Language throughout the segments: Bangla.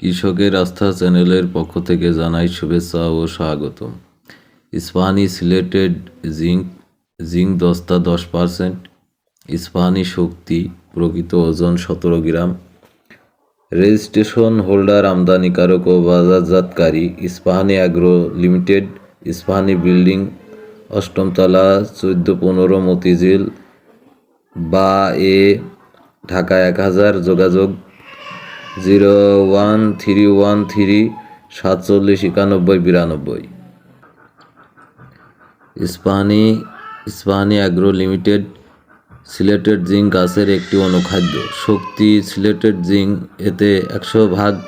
কৃষকের আস্থা চ্যানেলের পক্ষ থেকে জানাই শুভেচ্ছা ও স্বাগত। ইস্পাহানি সিলেটেড জিঙ্ক জিঙ্ক দস্তা দশ পার্সেন্ট ইস্পাহানি শক্তি, প্রকৃত ওজন সতেরো গ্রাম। রেজিস্ট্রেশন হোল্ডার আমদানিকারক ও বাজারজাতকারী Ispahani agro limited Ispahani building, অষ্টমতলা, চোদ্দ পনেরো মতিঝিল বা এ ঢাকা এক হাজার যোগাযোগ zero one three one three সাতচল্লিশ একানব্বই বিরানব্বই Ispahani Ispahani agro limited chelated zinc গাছের একটি অনুখাদ্য। শক্তি সিলেটেড জিঙ্ক এতে একশো ভাগ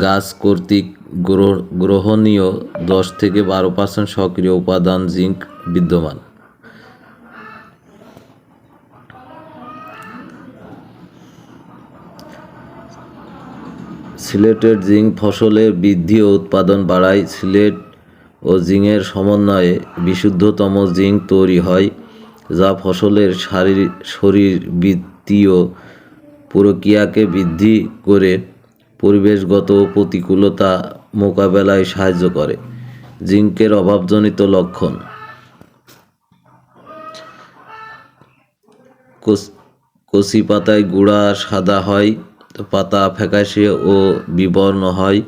গাছ কর্তৃক গ্রহ- গ্রহণীয় দশ থেকে বারো পার্সেন্ট সক্রিয় উপাদান জিঙ্ক বিদ্যমান। সিলেটের জিঙ্ক ফসলের বৃদ্ধি ও উৎপাদন বাড়ায় সিলেট ও জিঙ্কের সমন্বয়ে বিশুদ্ধতম জিঙ্ক তৈরি হয়, যা ফসলের শারীর শরীরবৃত্তীয় প্রক্রিয়াকে বৃদ্ধি করে পরিবেশগত প্রতিকূলতা মোকাবেলায় সাহায্য করে। জিঙ্কের অভাবজনিত লক্ষণ। কচি পাতায় গুঁড়া সাদা হয় পাতা ফ্যাকাশে ও বিবর্ণ হয়।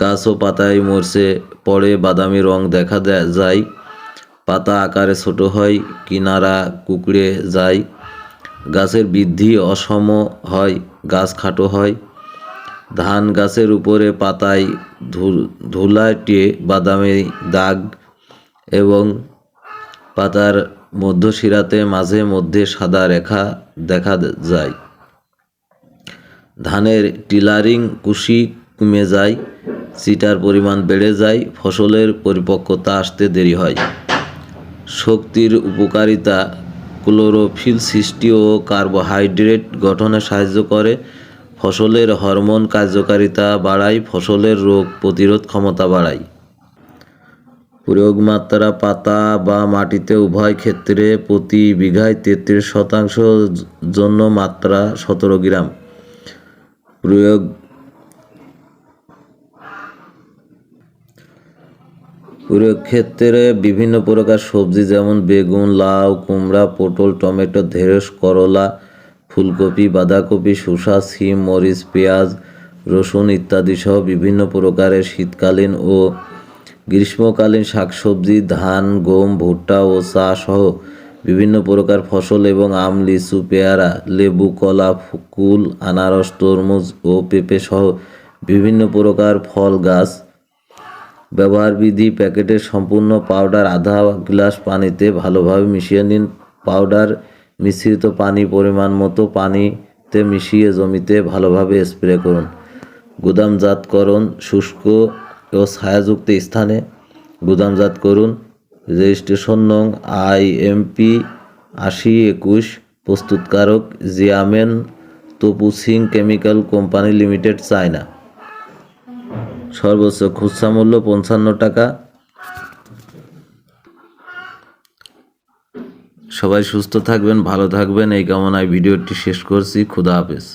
গাছ ও পাতায় মরছে পড়ে বাদামি রং দেখা যায়। পাতা আকারে ছোট হয়, কিনারা কুকড়ে যায়। গাছের বৃদ্ধি অসম হয়, গাছ খাটো হয়। ধান গাছের উপরে পাতায় ধুল, ধুলাটে বাদামি দাগ এবং পাতার মধ্যশিরাতে মাঝে মধ্যে সাদা রেখা দেখা যায়। ধানের টিলারিং কুশি কমে যায় চিটার পরিমাণ বেড়ে যায়, ফসলের পরিপক্কতা আসতে দেরি হয়। শক্তির উপকারিতা ক্লোরোফিল সৃষ্টি ও কার্বোহাইড্রেট গঠনে সাহায্য করে। ফসলের হরমোন কার্যকারিতা বাড়ায়, ফসলের রোগ প্রতিরোধ ক্ষমতা বাড়ায়। প্রয়োগমাত্রা পাতা বা মাটিতে উভয় ক্ষেত্রে প্রতি বিঘায় তেত্রিশ শতাংশ জন্য মাত্রা সতেরো গ্রাম। প্রয়োগ প্রয়োগ ক্ষেত্রে বিভিন্ন প্রকার সবজি যেমন বেগুন, লাউ, কুমড়া, পটল, টমেটো, ঢেঁড়স, করলা, ফুলকপি, বাঁধাকপি, শসা, সিম, মরিচ, পেঁয়াজ, রসুন ইত্যাদি সহ বিভিন্ন প্রকারের শীতকালীন ও গ্রীষ্মকালীন শাকসবজি, ধান, গম, ভুট্টা ও চা সহ বিভিন্ন প্রকার ফসল এবং আম, লিচু, পেয়ারা, লেবু, কলা, কুল, আনারস, তরমুজ ও পেঁপে সহ বিভিন্ন প্রকার ফল, গাছ ব্যবহার বিধি প্যাকেটের সম্পূর্ণ পাউডার, আধা গ্লাস পানিতে ভালোভাবে মিশিয়ে নিন। পাউডার মিশ্রিত পানি পরিমাণ মতো পানিতে মিশিয়ে জমিতে ভালোভাবে স্প্রে করুন। গুদামজাতকরণ শুষ্ক ও ছায়াযুক্ত স্থানে গুদামজাত করুন। রেজিস্ট্রেশন নং আই এমপি আশি একুশ, প্রস্তুতকারক জিয়ামেন তপু সিং কেমিক্যাল কোম্পানি লিমিটেড, চায়না। সর্বোচ্চ খুচরা মূল্য পঞ্চান্ন টাকা। সবাই সুস্থ থাকবেন, ভালো থাকবেন। এই কামনায় ভিডিওটি শেষ করছি। খুদা হাফেজ।